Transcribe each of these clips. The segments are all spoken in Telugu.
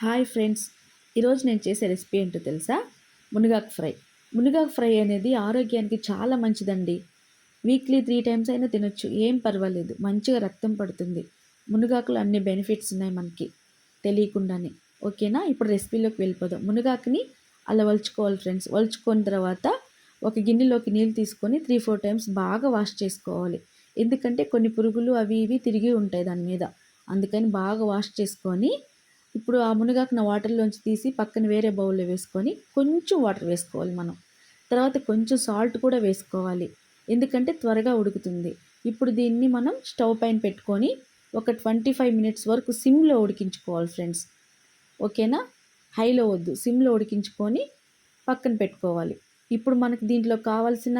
Hi friends. ఈరోజు నేను చేసే రెసిపీ ఏంటో తెలుసా? మునగాకు ఫ్రై. మునగాకు ఫ్రై అనేది ఆరోగ్యానికి చాలా మంచిదండి. వీక్లీ త్రీ టైమ్స్ అయినా తినొచ్చు. ఏం పర్వాలేదు. మంచిగా రక్తం పడుతుంది. మునగాకులు అన్ని బెనిఫిట్స్ ఉన్నాయి మనకి. తెలియకుండానే. ఓకేనా? ఇప్పుడు రెసిపీలోకి వెళ్ళిపోదాం. మునగాకుని అలా వలుచుకోవాలి ఫ్రెండ్స్. వలుచుకున్న తర్వాత ఒక గిన్నెలోకి నీళ్ళు తీసుకొని త్రీ ఫోర్ టైమ్స్ బాగా వాష్ చేసుకోవాలి. ఎందుకంటే కొన్ని పురుగులు అవి ఇవి తిరిగి ఉంటాయి దాని మీద. అందుకని బాగా వాష్ చేసుకొని ఇప్పుడు ఆ మునగాకున వాటర్లోంచి తీసి పక్కన వేరే బౌల్లో వేసుకొని కొంచెం వాటర్ వేసుకోవాలి మనం. తర్వాత కొంచెం సాల్ట్ కూడా వేసుకోవాలి. ఎందుకంటే త్వరగా ఉడుకుతుంది. ఇప్పుడు దీన్ని మనం స్టవ్ పైన పెట్టుకొని ఒక ట్వంటీ ఫైవ్ మినిట్స్ వరకు సిమ్లో ఉడికించుకోవాలి ఫ్రెండ్స్. ఓకేనా? హైలో వద్దు. సిమ్లో ఉడికించుకొని పక్కన పెట్టుకోవాలి. ఇప్పుడు మనకు దీంట్లో కావాల్సిన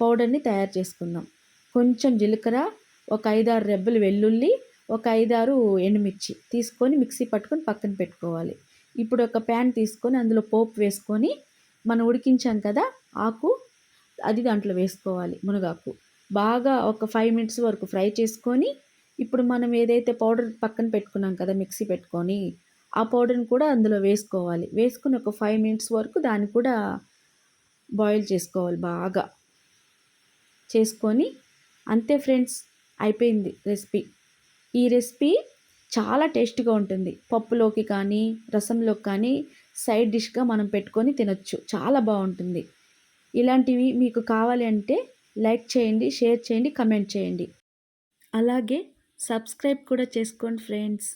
పౌడర్ని తయారు చేసుకుందాం. కొంచెం జీలకర్ర ఒక ఐదారు రెబ్బలు వెల్లుల్లి ఒక ఐదారు ఎండుమిర్చి తీసుకొని మిక్సీ పట్టుకొని పక్కన పెట్టుకోవాలి. ఇప్పుడు ఒక ప్యాన్ తీసుకొని అందులో పోపు వేసుకొని మనం ఉడికించాం కదా ఆకు అది దాంట్లో వేసుకోవాలి మునగాకు. బాగా ఒక ఫైవ్ మినిట్స్ వరకు ఫ్రై చేసుకొని ఇప్పుడు మనం ఏదైతే పౌడర్ పక్కన పెట్టుకున్నాం కదా మిక్సీ పెట్టుకొని ఆ పౌడర్ని కూడా అందులో వేసుకోవాలి. వేసుకుని ఒక ఫైవ్ మినిట్స్ వరకు దాన్ని కూడా బాయిల్ చేసుకోవాలి బాగా. చేసుకొని అంతే ఫ్రెండ్స్ అయిపోయింది రెసిపీ. ఈ రెసిపీ చాలా టేస్ట్గా ఉంటుంది. పప్పులోకి కానీ రసంలోకి కానీ సైడ్ డిష్గా మనం పెట్టుకొని తినొచ్చు. చాలా బాగుంటుంది. ఇలాంటివి మీకు కావాలి అంటే లైక్ చేయండి షేర్ చేయండి కమెంట్ చేయండి. అలాగే సబ్స్క్రైబ్ కూడా చేసుకోండి ఫ్రెండ్స్.